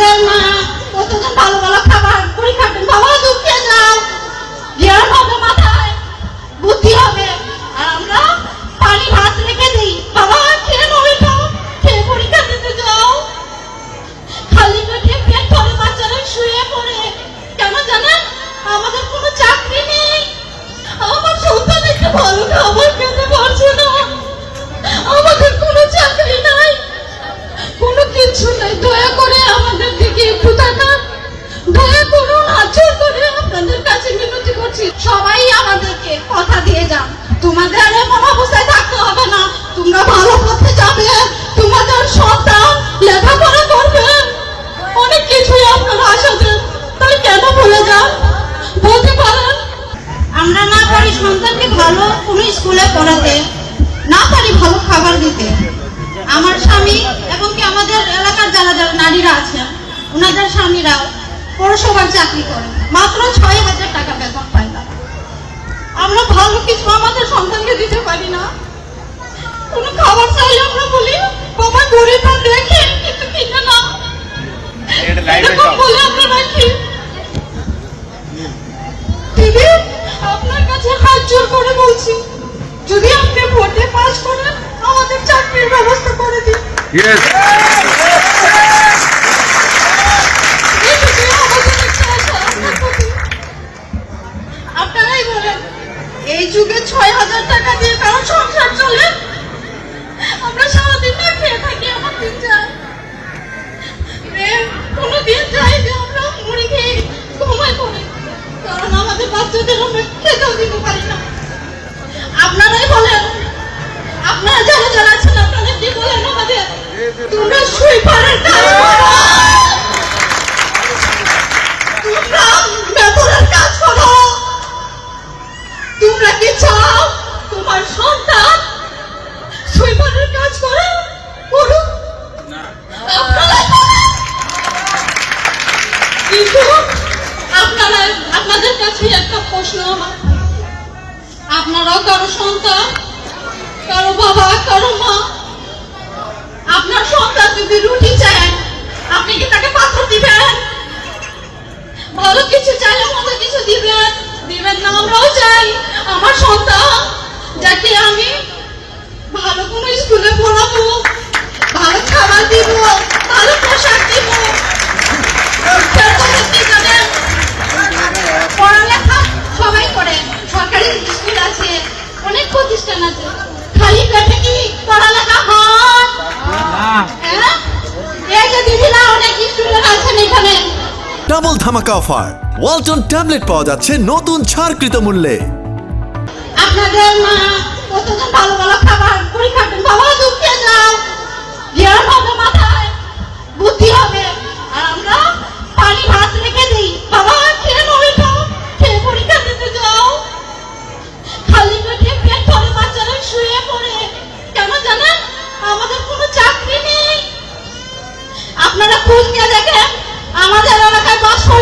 come কথা দিয়ে যান তোমাদের আর এমন অবস্থায় থাকতে হবে না। তোমরা ভালো পথে যাবে। তোমাদের সন্তান লেখাপড়া করবে। অনেক কিছুই আপনারা আশা দেন। তাই কেন ভুলে যান? বলতে পারেন। আমরা না পারি সন্তানকে ভালো কোনো স্কুলে পড়াতে, না পারি ভালো খাবার দিতে। আমার স্বামী এবং কি আমাদের এলাকার যারা যারা নারীরা আছেন, ওনাদের স্বামীরাও পৌরসভার চাকরি করে মাত্র ছয় হাজার টাকা বেতন পায় তারা আমরা ভালো কিছু সন্তানকে দিতে পারি না। কোনো খাবার চাইলে আমরা বলি বাবা গরিবরা দেখে কিন্তু কিনে না। এরকম বলে আমরা রাখি। দিদি আপনার কাছে হাত জোর করে বলছি যদি আপনি ভোটে পাস করেন আমাদের চাকরির ব্যবস্থা করে দিন। এই যুগে ছয় হাজার টাকা দিয়ে কারও সংসার চলে? আমরা সারাদিন না খেয়ে থাকি, আমার দিন যায়। কোনো দিন যাই যে আমরা মুড়ি খেয়ে ঘুমাই পড়ি। কারণ আমাদের বাচ্চাদের আমরা খেতেও দিতে পারি না। আপনারাই বলেন, আপনারা যারা যারা আছেন আপনারা কি বলেন আমাদের? তোমরা সুইপারের আপনারাও কারও সন্তান কারও বাবা কারও মা। আপনার সন্তান যদি রুটি ডাবল ধামাকা অফার। ওয়ালটন ট্যাবলেট পাওয়া যাচ্ছে নতুন ছাড়কৃত মূল্যে। আপনাদের মা ভালো ভালো খাবার বাবা ঢুকিয়ে যাও জ্ঞান হবে মাথায়, বুদ্ধি হবে। আর আমরা পানি ভাত রেখে দিই। বাবা, খেয়ে নবে খাও, খেয়ে পরীক্ষা দিতে যাও। খালি পেটে পেট ভরে বাচ্চারা শুয়ে পড়ে। কেন জানেন? আমাদের কোনো চাকরি নেই। আপনারা খোঁজ নিয়ে দেখেন আমাদের এলাকায় বছর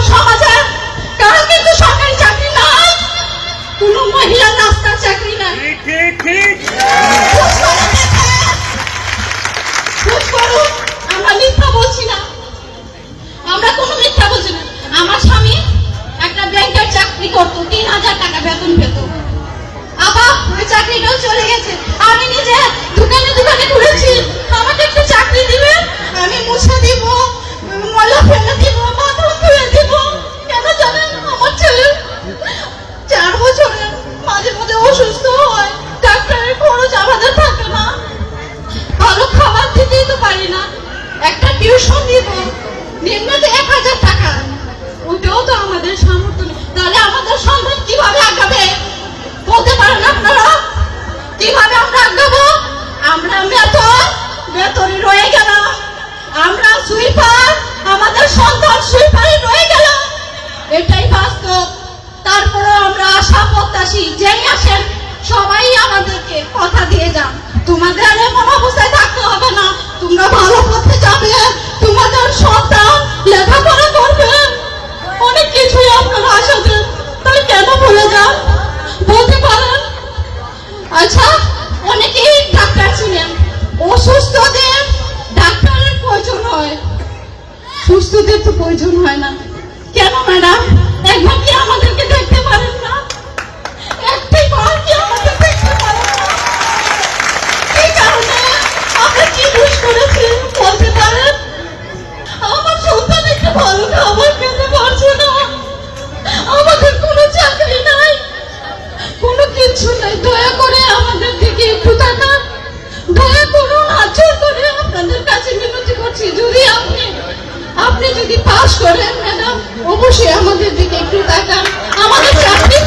আমরা সুইপার, আমাদের সন্তান সুইপারে রয়ে গেল। এটাই বাস্তব। তারপরে আমরা আশা প্রত্যাশী, যেই আসেন, সবাই আমাদেরকে কথা দিয়ে যান। তোমাদের আর এমন অবস্থায় থাকতে হবে না। তোমরা ভালো পথে যাবে। তোমাদের সন্তান লেখাপড়া প্রয়োজন হয় না। কেন ম্যাডাম? একবার কি আমাদেরকে দেখতে পারেন না। আমরা আমাদের কোনো চাকরি কোনো কিছু দয়া করে আমাদের একটু দয়া করুন করে আপনাদের কাছে করছি। যদি আপনি যদি পাস করেন ম্যাডাম অবশ্যই আমাদের দিকে একটু দেখান আমাদের চাকরি